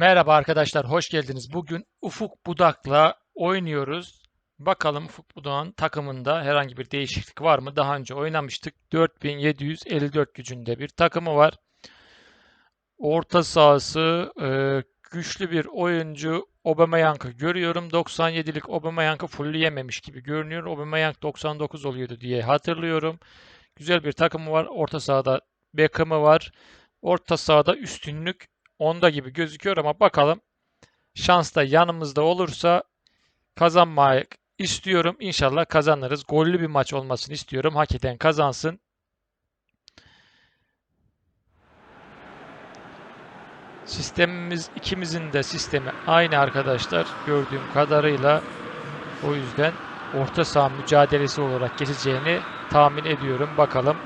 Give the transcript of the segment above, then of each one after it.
Merhaba arkadaşlar, hoş geldiniz. Bugün Ufuk Budak'la oynuyoruz. Bakalım Ufuk Budak'ın takımında herhangi bir değişiklik var mı? Daha önce oynamıştık. 4754 gücünde bir takımı var. Orta sahası e, güçlü bir oyuncu Aubameyang'ı görüyorum. 97'lik Aubameyang'ı fullleyememiş gibi görünüyor. Aubameyang 99 oluyordu diye hatırlıyorum. Güzel bir takımı var. Orta sahada Beckham'ı var. Orta sahada üstünlük onda gibi gözüküyor ama bakalım. Şans da yanımızda olursa kazanmayı istiyorum. İnşallah kazanırız. Gollü bir maç olmasını istiyorum. Hak eden kazansın. Sistemimiz ikimizin de sistemi aynı arkadaşlar. Gördüğüm kadarıyla o yüzden orta saha mücadelesi olarak geçeceğini tahmin ediyorum. Bakalım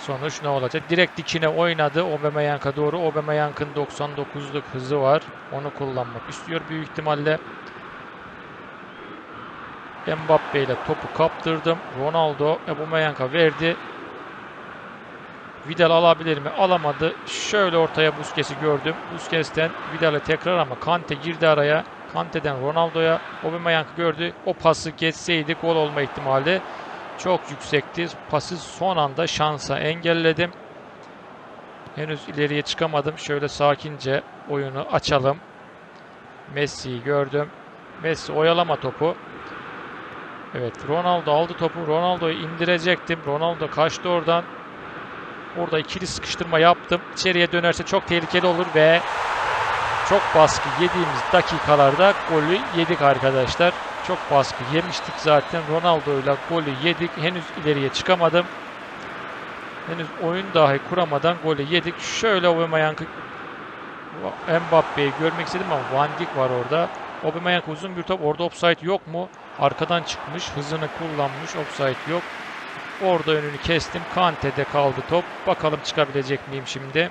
sonuç ne olacak? Direkt dikine oynadı Aubameyang'a doğru. Aubameyang'ın 99'luk hızı var. Onu kullanmak istiyor büyük ihtimalle. Mbappe ile topu kaptırdım. Ronaldo Aubameyang'a verdi. Vidal alabilir mi? Alamadı. Şöyle ortaya Busquets'i gördüm. Busquets'ten Vidal'e tekrar ama Kante girdi araya. Kante'den Ronaldo'ya Aubameyang gördü. O pası geçseydi gol olma ihtimali çok yüksekti. Pası son anda şansa engelledim. Henüz ileriye çıkamadım. Şöyle sakince oyunu açalım. Messi'yi gördüm. Messi oyalama topu. Evet Ronaldo aldı topu. Ronaldo'yu indirecektim. Ronaldo kaçtı oradan. Orada ikili sıkıştırma yaptım. İçeriye dönerse çok tehlikeli olur ve çok baskı yediğimiz dakikalarda golü yedik arkadaşlar. Çok baskı yemiştik zaten. Ronaldo ile golü yedik. Henüz ileriye çıkamadım. Henüz oyun dahi kuramadan golü yedik. Şöyle Aubameyang'ı Mbappe'yi görmek istedim ama Van Dijk var orada. Aubameyang uzun bir top. Orada offside yok mu? Arkadan çıkmış. Hızını kullanmış. Offside yok. Orada önünü kestim. Kante'de kaldı top. Bakalım çıkabilecek miyim şimdi?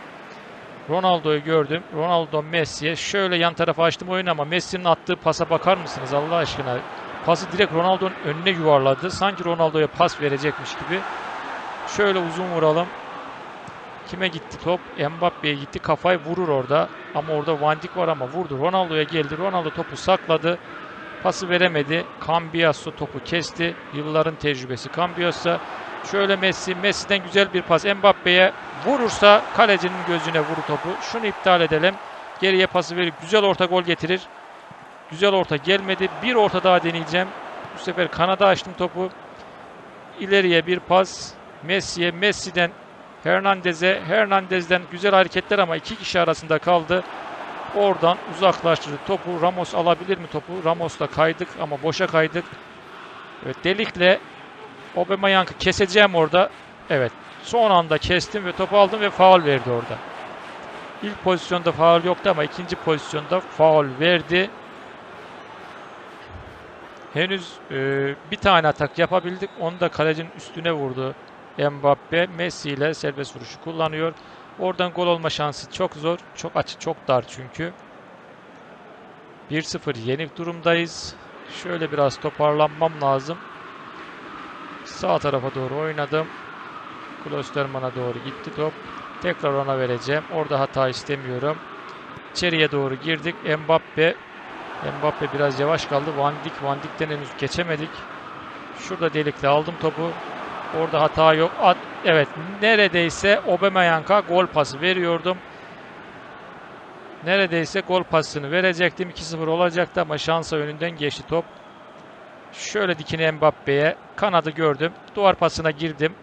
Ronaldo'yu gördüm. Ronaldo Messi'ye şöyle yan tarafa açtım oyunu ama Messi'nin attığı pasa bakar mısınız Allah aşkına? Pası direkt Ronaldo'nun önüne yuvarladı. Sanki Ronaldo'ya pas verecekmiş gibi. Şöyle uzun vuralım. Kime gitti top? Mbappe'ye gitti. Kafayı vurur orada. Ama orada Van Dijk var ama vurdu. Ronaldo'ya geldi. Ronaldo topu sakladı. Pası veremedi. Cambiasso topu kesti. Yılların tecrübesi Cambiasso. Şöyle Messi. Messi'den güzel bir pas. Mbappe'ye vurursa kalecinin gözüne vuru topu. Şunu iptal edelim. Geriye pası verip güzel orta gol getirir. Güzel orta gelmedi. Bir orta daha deneyeceğim. Bu sefer kanada açtım topu. İleriye bir pas. Messi'ye. Messi'den Hernandez'e. Hernandez'den güzel hareketler ama iki kişi arasında kaldı. Oradan uzaklaştırdı topu. Ramos alabilir mi topu? Ramos'la kaydık ama boşa kaydık. Evet delikle Aubameyang'ı keseceğim orada. Evet. Son anda kestim ve topu aldım ve faul verdi orada. İlk pozisyonda faul yoktu ama ikinci pozisyonda faul verdi. Henüz e, bir tane atak yapabildik. Onu da kalecinin üstüne vurdu Mbappe. Messi ile serbest vuruşu kullanıyor. Oradan gol olma şansı çok zor. Çok açı, çok dar çünkü. 1-0 yenik durumdayız. Şöyle biraz toparlanmam lazım. Sağ tarafa doğru oynadım. Klosterman'a doğru gitti top. Tekrar ona vereceğim. Orada hata istemiyorum. İçeriye doğru girdik. Mbappe. Mbappe biraz yavaş kaldı. Van Dijk. Van Dijk'ten henüz geçemedik. Şurada delikle aldım topu. Orada hata yok. At, evet neredeyse Aubameyang'a gol pası veriyordum. Neredeyse gol pasını verecektim. 2-0 olacaktı ama şansa önünden geçti top. Şöyle dikine Mbappe'ye. Kanadı gördüm. Duvar pasına girdim.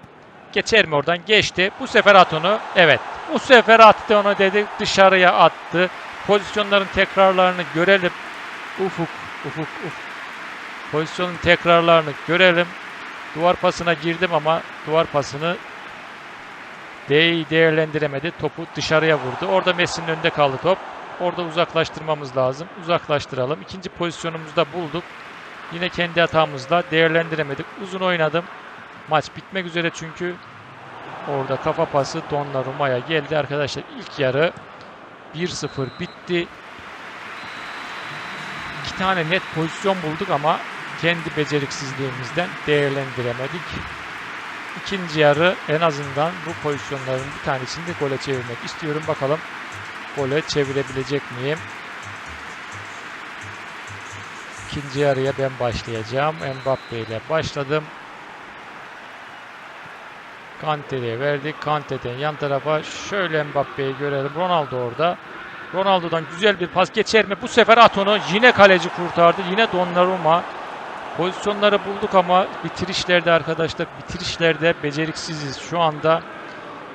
Geçer mi oradan? Geçti. Bu sefer at onu. Evet. Bu sefer attı onu dedi. Dışarıya attı. Pozisyonların tekrarlarını görelim. Ufuk, ufuk, ufuk. Pozisyonun tekrarlarını görelim. Duvar pasına girdim ama duvar pasını değerlendiremedi. Topu dışarıya vurdu. Orada Messi'nin önünde kaldı top. Orada uzaklaştırmamız lazım. Uzaklaştıralım. İkinci pozisyonumuzu da bulduk. Yine kendi hatamızla değerlendiremedik. Uzun oynadım. Maç bitmek üzere çünkü orada kafa pası Donnaruma'ya geldi. Arkadaşlar ilk yarı 1-0 bitti. İki tane net pozisyon bulduk ama kendi beceriksizliğimizden değerlendiremedik. İkinci yarı en azından bu pozisyonların bir tanesini de gole çevirmek istiyorum. Bakalım gole çevirebilecek miyim? İkinci yarıya ben başlayacağım. Mbappe ile başladım. Kante'ye verdik. Kante'den yan tarafa şöyle Mbappe'yi görelim. Ronaldo orada. Ronaldo'dan güzel bir pas geçer mi? Bu sefer at onu. Yine kaleci kurtardı. Yine Donnarumma. Pozisyonları bulduk ama bitirişlerde arkadaşlar bitirişlerde beceriksiziz şu anda.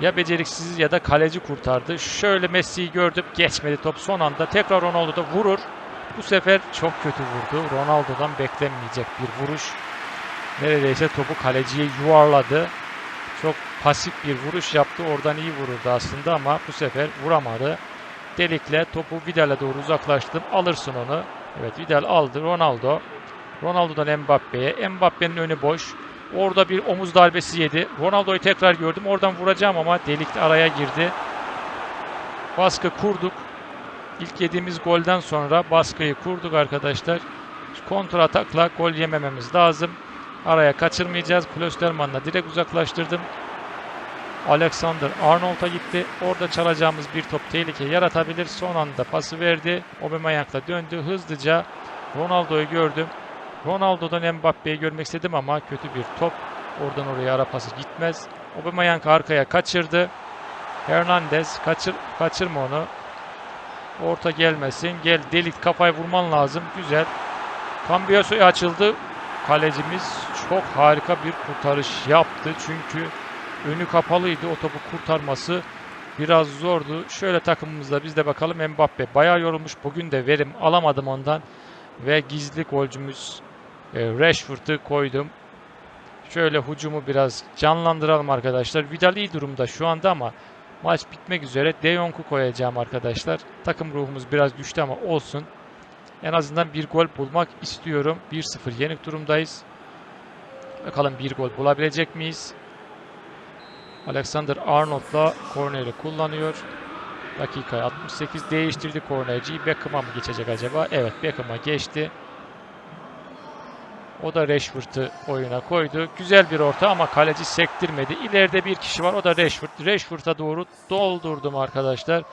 Ya beceriksiziz ya da kaleci kurtardı. Şöyle Messi'yi gördüm. Geçmedi top son anda. Tekrar Ronaldo da vurur. Bu sefer çok kötü vurdu. Ronaldo'dan beklenmeyecek bir vuruş. Neredeyse topu kaleciye yuvarladı. Çok pasif bir vuruş yaptı. Oradan iyi vururdu aslında ama bu sefer vuramadı. Delikle topu Vidal'e doğru uzaklaştırdım. Alırsın onu. Evet Vidal aldı. Ronaldo. Ronaldo'dan Mbappe'ye. Mbappe'nin önü boş. Orada bir omuz darbesi yedi. Ronaldo'yu tekrar gördüm. Oradan vuracağım ama delik araya girdi. Baskı kurduk. İlk yediğimiz golden sonra baskıyı kurduk arkadaşlar. Kontra atakla gol yemememiz lazım. Araya kaçırmayacağız. Klösterman'la direkt uzaklaştırdım. Alexander Arnold'a gitti. Orada çalacağımız bir top tehlike yaratabilir. Son anda pası verdi. Aubameyang'la döndü. Hızlıca Ronaldo'yu gördüm. Ronaldo'dan Mbappe'yi görmek istedim ama kötü bir top. Oradan oraya ara pası gitmez. Aubameyang arkaya kaçırdı. Hernandez kaçır kaçırma onu. Orta gelmesin. Gel delik kafayı vurman lazım. Güzel. Cambiaso'ya açıldı. Kalecimiz çok harika bir kurtarış yaptı. Çünkü önü kapalıydı. O topu kurtarması biraz zordu. Şöyle takımımızda biz de bakalım Mbappe bayağı yorulmuş. Bugün de verim alamadım ondan. Ve gizli golcümüz e, Rashford'u koydum. Şöyle hücumu biraz canlandıralım arkadaşlar. Vidal iyi durumda şu anda ama maç bitmek üzere. De Jong'u koyacağım arkadaşlar. Takım ruhumuz biraz düştü ama olsun. En azından bir gol bulmak istiyorum. 1-0 yenik durumdayız. Bakalım bir gol bulabilecek miyiz? Alexander Arnold'la korneri kullanıyor. Dakika 68 değiştirdi kornerciyi. Beckham'a mı geçecek acaba? Evet Beckham'a geçti. O da Rashford'u oyuna koydu. Güzel bir orta ama kaleci sektirmedi. İleride bir kişi var. O da Rashford. Rashford'a doğru doldurdum arkadaşlar.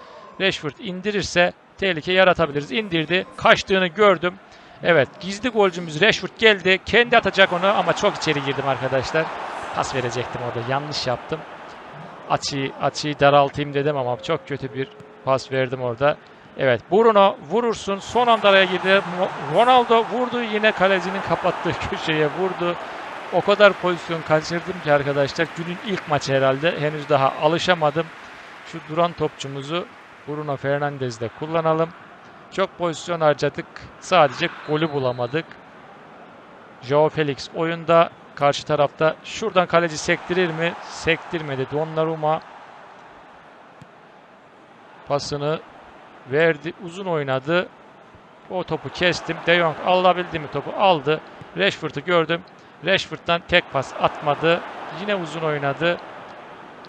Rashford indirirse tehlike yaratabiliriz. İndirdi. Kaçtığını gördüm. Evet gizli golcümüz Rashford geldi. Kendi atacak onu ama çok içeri girdim arkadaşlar. Pas verecektim orada. Yanlış yaptım. Açıyı, açıyı daraltayım dedim ama çok kötü bir pas verdim orada. Evet Bruno vurursun. Son anda araya girdi. Ronaldo vurdu. Yine kalecinin kapattığı köşeye vurdu. O kadar pozisyon kaçırdım ki arkadaşlar. Günün ilk maçı herhalde. Henüz daha alışamadım. Şu duran topçumuzu Bruno Fernandes'de kullanalım. Çok pozisyon harcadık. Sadece golü bulamadık. Joao Felix oyunda. Karşı tarafta. Şuradan kaleci sektirir mi? Sektirmedi. Donnarumma pasını verdi. Uzun oynadı. O topu kestim. De Jong alabildi mi topu? Aldı. Rashford'u gördüm. Rashford'dan tek pas atmadı. Yine uzun oynadı.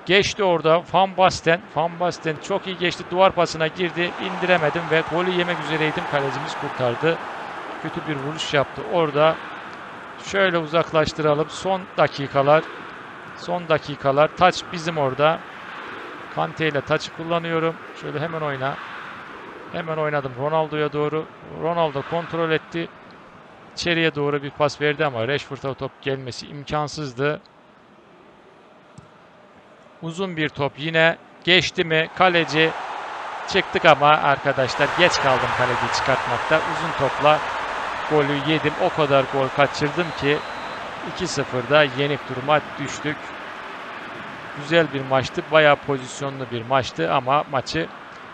Geçti orada Van Basten. Van Basten çok iyi geçti. Duvar pasına girdi. İndiremedim ve golü yemek üzereydim. Kalecimiz kurtardı. Kötü bir vuruş yaptı orada. Şöyle uzaklaştıralım. Son dakikalar. Son dakikalar. Taç bizim orada. Kante ile taçı kullanıyorum. Şöyle hemen oyna. Hemen oynadım Ronaldo'ya doğru. Ronaldo kontrol etti. İçeriye doğru bir pas verdi ama Rashford'a top gelmesi imkansızdı. Uzun bir top yine geçti mi kaleci çıktık ama arkadaşlar geç kaldım kaleciyi çıkartmakta. Uzun topla golü yedim. O kadar gol kaçırdım ki 2-0'da yenik duruma düştük. Güzel bir maçtı. Bayağı pozisyonlu bir maçtı ama maçı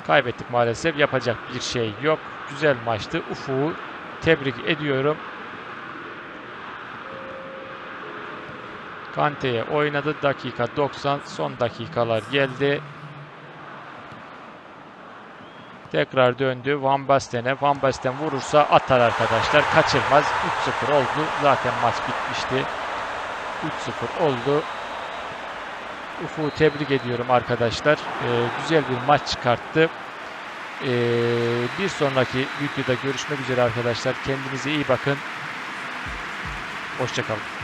kaybettik maalesef. Yapacak bir şey yok. Güzel maçtı. Ufuk'u tebrik ediyorum. Kante'ye oynadı. Dakika 90. Son dakikalar geldi. Tekrar döndü Van Basten'e. Van Basten vurursa atar arkadaşlar. Kaçırmaz. 3-0 oldu. Zaten maç bitmişti. 3-0 oldu. Ufuk'u tebrik ediyorum arkadaşlar. Ee, güzel bir maç çıkarttı. Ee, bir sonraki videoda görüşmek üzere arkadaşlar. Kendinize iyi bakın. Hoşçakalın.